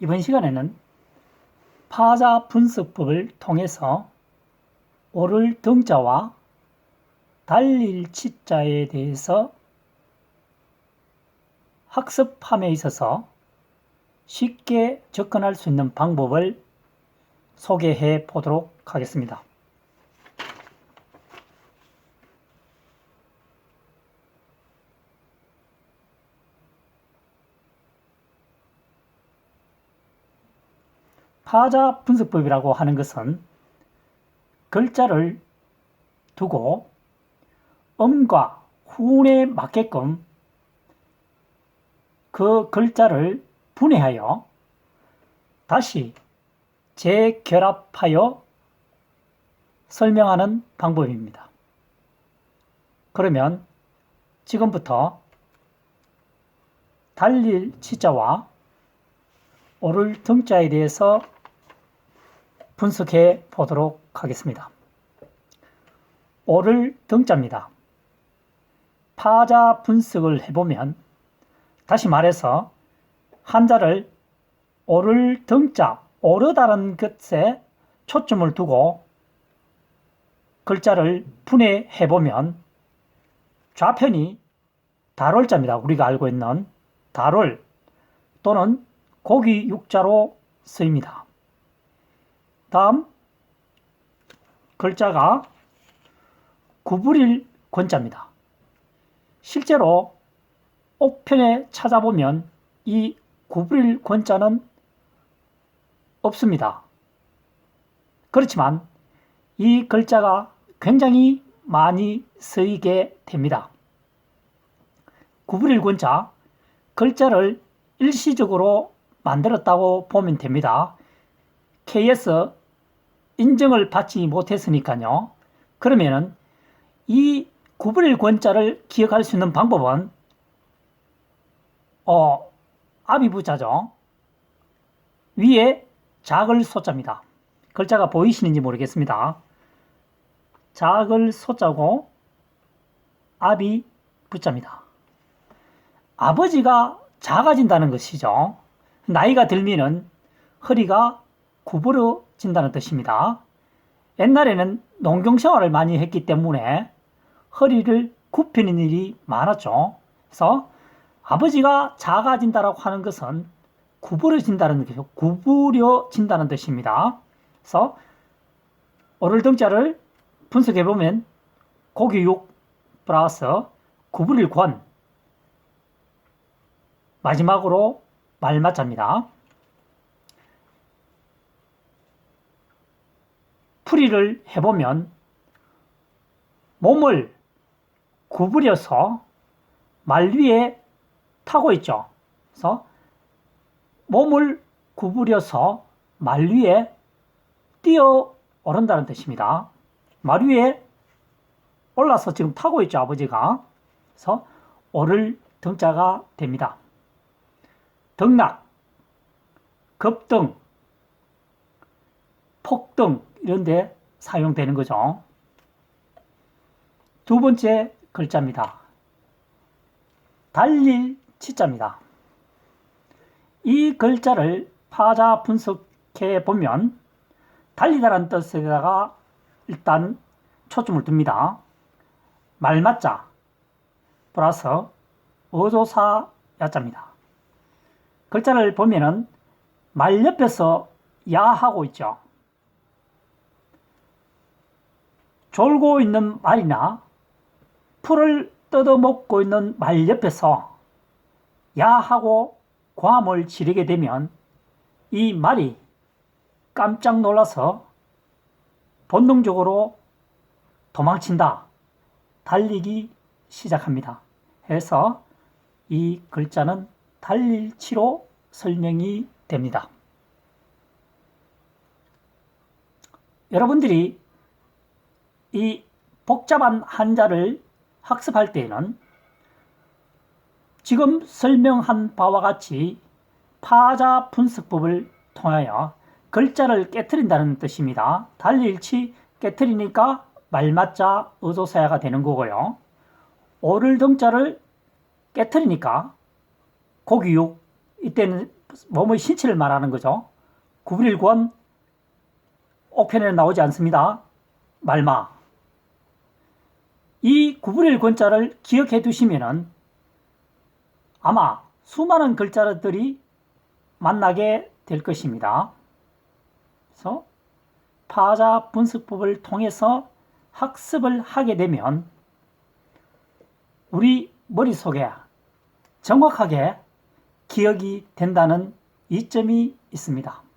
이번 시간에는 파자 분석법을 통해서 오를 등자와 달릴 치자에 대해서 학습함에 있어서 쉽게 접근할 수 있는 방법을 소개해 보도록 하겠습니다. 파자 분석법이라고 하는 것은 글자를 두고 음과 훈에 맞게끔 그 글자를 분해하여 다시 재결합하여 설명하는 방법입니다. 그러면 지금부터 달릴 치자와 오를 등자에 대해서 분석해 보도록 하겠습니다. 오를 등자입니다. 파자 분석을 해보면 다시 말해서 한자를 오를 등자, 오르다는 것에 초점을 두고 글자를 분해해 보면 좌편이 달월자입니다. 우리가 알고 있는 달월 또는 고기 육자로 쓰입니다. 다음 글자가 구부릴 권자입니다. 실제로 옥편에 찾아보면 이 구부릴 권자는 없습니다. 그렇지만 이 글자가 굉장히 많이 쓰이게 됩니다. 구부릴 권자, 글자를 일시적으로 만들었다고 보면 됩니다. KS 인정을 받지 못했으니까요. 그러면은 이 구분일 권자를 기억할 수 있는 방법은 어, 아비부자죠. 위에 작을 소자입니다. 글자가 보이시는지 모르겠습니다. 작을 소자고 아비 부자입니다. 아버지가 작아진다는 것이죠. 나이가 들면은 허리가 구부러진다는 뜻입니다. 옛날에는 농경 생활을 많이 했기 때문에 허리를 굽히는 일이 많았죠. 그래서 아버지가 작아진다라고 하는 것은 구부러진다는 뜻이죠. 구부려진다는 뜻입니다. 그래서 오를 등자를 분석해 보면 고기 6 플러스 구부릴 권 마지막으로 말맞자입니다. 풀이를 해보면 몸을 구부려서 말 위에 타고 있죠. 그래서 몸을 구부려서 말 위에 뛰어 오른다는 뜻입니다. 말 위에 올라서 지금 타고 있죠, 아버지가. 그래서 오를 등자가 됩니다. 등락, 급등, 폭등 이런 데 사용되는 거죠. 두 번째 글자입니다. 달릴 치자입니다. 이 글자를 파자 분석해 보면 달리다라는 뜻에다가 일단 초점을 둡니다. 말맞자 플러스 어조사 야자입니다. 글자를 보면은 말 옆에서 야하고 있죠. 졸고 있는 말이나 풀을 뜯어먹고 있는 말 옆에서 야하고 고함을 지르게 되면 이 말이 깜짝 놀라서 본능적으로 도망친다. 달리기 시작합니다. 해서 이 글자는 달릴치로 설명이 됩니다. 여러분들이 이 복잡한 한자를 학습할 때에는 지금 설명한 바와 같이 파자 분석법을 통하여 글자를 깨뜨린다는 뜻입니다. 달릴치 깨뜨리니까 말맞자 의조사야가 되는 거고요. 오를 등자를 깨뜨리니까 고기육 이때는 뭐뭐의 신체를 말하는 거죠. 911권 옥편에는 나오지 않습니다. 말마. 이 911권자를 기억해 두시면은 아마 수많은 글자들이 만나게 될 것입니다. 그래서 파자 분석법을 통해서 학습을 하게 되면 우리 머릿속에 정확하게 기억이 된다는 이점이 있습니다.